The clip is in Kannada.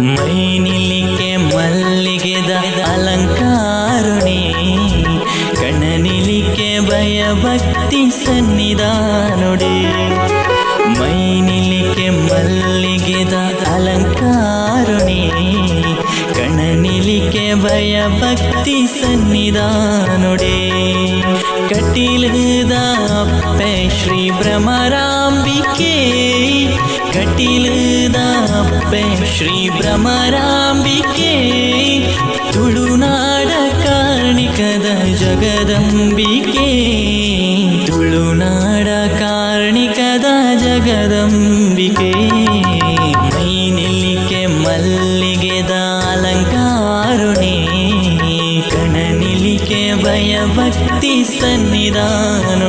ಮೈನಿಲಿಕೆ ಮಲ್ಲಿಗೆದ ಅಲಂಕಾರುಣಿ ಕಣ್ಣನಿಲಿಕೆ ಭಯ ಭಕ್ತಿ ಸನ್ನಿಧಾನುಡಿ. ಮೈನಿಲಿಕೆ ಮಲ್ಲಿಗೆದ ಅಲಂಕಾರುಣಿ ಕಣ್ಣನಿಲಿಕೆ ಭಯ ಭಕ್ತಿ ಸನ್ನಿಧಾನುಡಿ. ಕಟೀಲದ ಶ್ರೀ ಭ್ರಮರಾಂಬಿಕೆ ಕಟೀಲದ ಶ್ರೀ ಭ್ರಮರಾಂಬಿಕೆ ತುಳುನಾಡ ಕಾರ್ಣಿಕದ ಜಗದಂಬಿಕೆ ತುಳುನಾಡ ಕಾರ್ಣಿಕದ ಜಗದಂಬಿಕೆ ಮೈನಿಲಿಕೆ ಮಲ್ಲಿಗೆದ ಅಲಂಕಾರುಣಿ ಭಯ ಭಕ್ತಿ ಸನ್ನಿಧಾನ